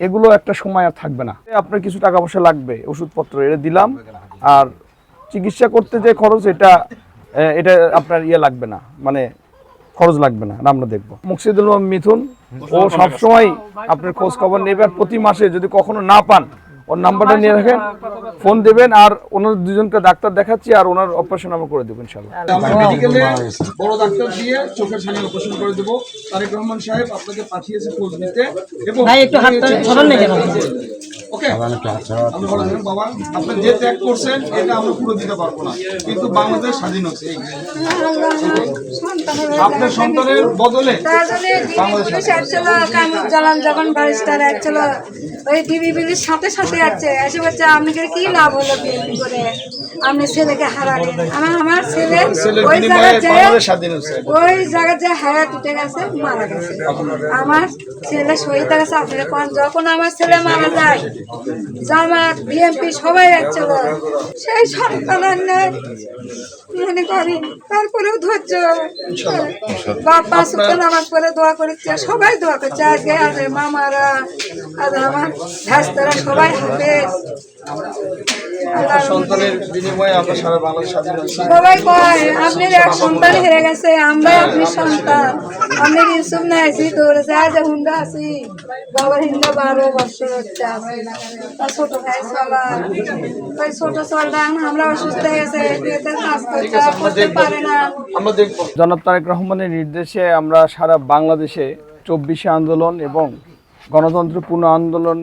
এগুলো একটা সময় আর থাকবে না। আপনার কিছু টাকা পয়সা লাগবে, ওষুধপত্র এটা দিলাম, আর চিকিৎসা করতে যে খরচ এটা এটা আপনার ইয়ে লাগবে না মানে খরচ লাগবে না, আমরা দেখব। মুকসিদুল মিথুন, ও সবসময় আপনার খোঁজ খবর নেবে, আর প্রতি মাসে যদি কখনো না পান ওর নাম্বারটা নিয়ে রাখেন ফোন দেবেন আর ওনার দুজনকে ডাক্তার দেখাচ্ছি আর ওনার অপারেশন আমরা করে দেবো ইনশাল্লাহ আমরা মেডিকেলে বড় ডাক্তার দিয়ে চোখের সামনে অপারেশন করে দেবো। তারেক রহমান সাহেব আপনাকে পাঠিয়েছে খোঁজ নিতে। এবং ভাই, একটু হাতটা ধরুন না কেন? ওকে আপনি বলে দেবেন, বাবা আপনি যে ত্যাগ করছেন এটা আমরা পুরো দিতে পারব না। কিন্তু বাংলাদেশ স্বাধীন হচ্ছে আপনার সন্তানের বদলে পুলিশ আসছিল কামরুজ্জামান যখন ব্যারিস্টার আসছিল ওই ডিবি সাথে সাথে আসছে। এসে বলছে আপনাকে কি লাভ হলো বিএনপি করে? আপনি ছেলেকে হারালেন। আমার আমার ছেলে ওই জায়গায় যে বাংলাদেশ স্বাধীন হচ্ছে। ওই জায়গায় যে হায়াত উঠে গেছে মারা গেছে। আমার ছেলে শহীদ গেছে আপনার যখন আমার ছেলে মারা যায় জামাত বিএনপি সবাই আসছিল সেই সন্তানের নেই মনে করি তারপরেও ধৈর্য। সুতরাং নামাজ পড়ে দোয়া করেছে সবাই দোয়া করছে। আজকে আছে মামারা আর আমার ভাস্তারা সবাই হবে সন্তানের বিনিময়ে আমরা সারা বাংলাদেশ স্বাধীন সবাই কয় আপনার এক সন্তান হেরে গেছে আমরা আপনি সন্তান। আপনি ইউসুফ না আছি আজ হুন্ডা আছি বাবার হিন্দা বারো বছর হচ্ছে তার ছোট ভাই চলা ওই ছোট চলটা আমরা অসুস্থ হয়ে গেছে এদের করতে করতে পারে না। জনাব তারেক রহমানের নির্দেশে আমরা সারা বাংলাদেশে চব্বিশে আন্দোলন এবং গণতন্ত্র পুনঃ আন্দোলন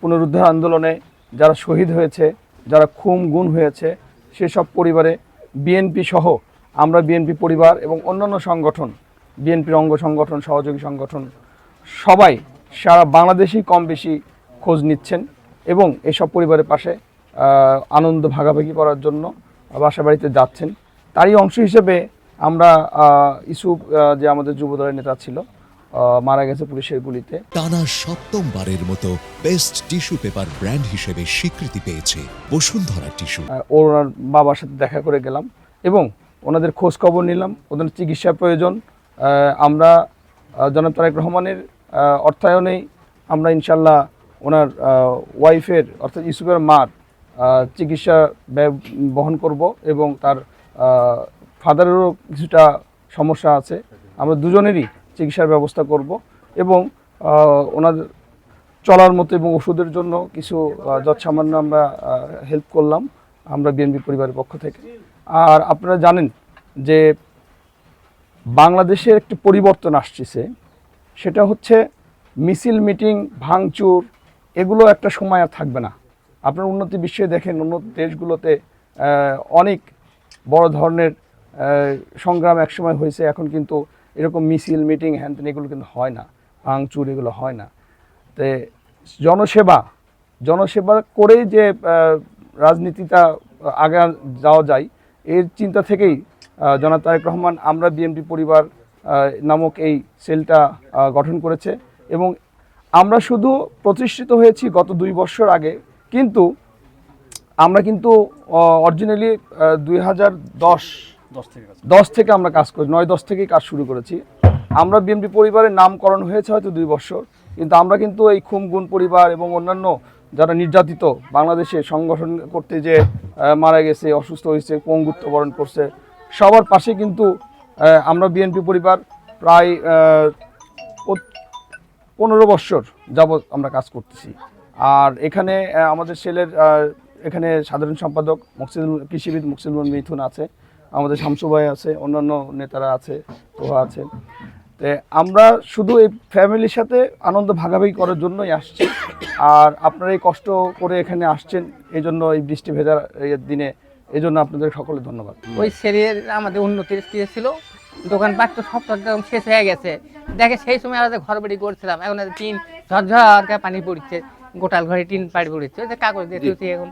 পুনরুদ্ধার আন্দোলনে যারা শহীদ হয়েছে যারা খুম গুণ হয়েছে সেসব পরিবারে বিএনপি সহ আমরা বিএনপি পরিবার এবং অন্যান্য সংগঠন বিএনপির অঙ্গ সংগঠন সহযোগী সংগঠন সবাই সারা বাংলাদেশেই কম বেশি খোঁজ নিচ্ছেন এবং এসব পরিবারের পাশে আনন্দ ভাগাভাগি করার জন্য বাসা বাড়িতে যাচ্ছেন। তারই অংশ হিসেবে আমরা ইসুফ যে আমাদের যুবদলের নেতা ছিল মারা গেছে পুলিশের গুলিতে। টানা সপ্তমবারের মতো বেস্ট টিস্যু পেপার ব্র্যান্ড হিসেবে স্বীকৃতি পেয়েছে বসুন্ধরা টিস্যু। ওনার বাবার সাথে দেখা করে গেলাম এবং ওনাদের খোঁজ খবর নিলাম ওদের চিকিৎসা প্রয়োজন আমরা জনাব তারেক রহমানের অর্থায়নেই আমরা ইনশাল্লাহ ওনার ওয়াইফের, অর্থাৎ ইউসুফের মার চিকিৎসা ব্যয় বহন করব এবং তার ফাদারেরও কিছুটা সমস্যা আছে। আমরা দুজনেরই চিকিৎসার ব্যবস্থা করব এবং ওনার চলার মতো এবং ওষুধের জন্য কিছু যৎসামান্য আমরা হেল্প করলাম আমরা বিএনপি পরিবারের পক্ষ থেকে। আর আপনারা জানেন যে বাংলাদেশের একটি পরিবর্তন আসছে, সেটা হচ্ছে মিছিল, মিটিং, ভাঙচুর, এগুলো একটা সময় আর থাকবে না। আপনার উন্নতি বিশ্বে দেখেন, উন্নত দেশগুলোতে অনেক বড় ধরনের সংগ্রাম একসময় হয়েছে, এখন কিন্তু এরকম মিছিল, মিটিং, হ্যান এগুলো কিন্তু হয় না, ভাঙচুর এগুলো হয় না। তে জনসেবা জনসেবা করেই যে রাজনীতিটা আগে, যাওয়া যায়, এর চিন্তা থেকেই জনাব তারেক রহমান আমরা বিএনপি পরিবার নামক এই সেলটা গঠন করেছে এবং আমরা শুধু প্রতিষ্ঠিত হয়েছি গত দুই বছর আগে কিন্তু আমরা কিন্তু অরিজিনালি দুই হাজার দশ দশ থেকে আমরা কাজ করি নয় দশ থেকেই কাজ শুরু করেছি। আমরা বিএনপি পরিবারের নামকরণ হয়েছে হয়তো দুই বছর কিন্তু আমরা কিন্তু এই খুমগুন পরিবার এবং অন্যান্য যারা নির্যাতিত বাংলাদেশে সংগঠন করতে যে মারা গেছে অসুস্থ হয়েছে পঙ্গুত্ব বরণ করছে সবার পাশে কিন্তু আমরা বিএনপি পরিবার প্রায় পনেরো বছর যাবৎ আমরা কাজ করতেছি। আর এখানে আমাদের আহ, এখানে সাধারণ সম্পাদক মকসিদুল কৃষিবিদ মকসিদুল মিথুন আছে আমাদের শামসু ভাই আছে অন্যান্য নেতারা আছে তোহা আছে। তো আমরা শুধু এই ফ্যামিলির সাথে আনন্দ ভাগাভাগি করার জন্যই আসছি। আর আপনারা এই কষ্ট করে এখানে আসছেন এই জন্য এই বৃষ্টি ভেজার দিনে এই জন্য আপনাদের সকলে ধন্যবাদ। ওই শরীরের আমাদের উন্নতির স্থির ছিল। দোকানপাট তো সব তো একদম শেষ হয়ে গেছে। দেখে সেই সময় আমরা ঘর বাড়ি করছিলাম এখন টিন ঝরঝর পানি পড়ছে গোটাল ঘরে টিন পাড়ি পড়েছে। যে কাগজ দিয়ে এখন।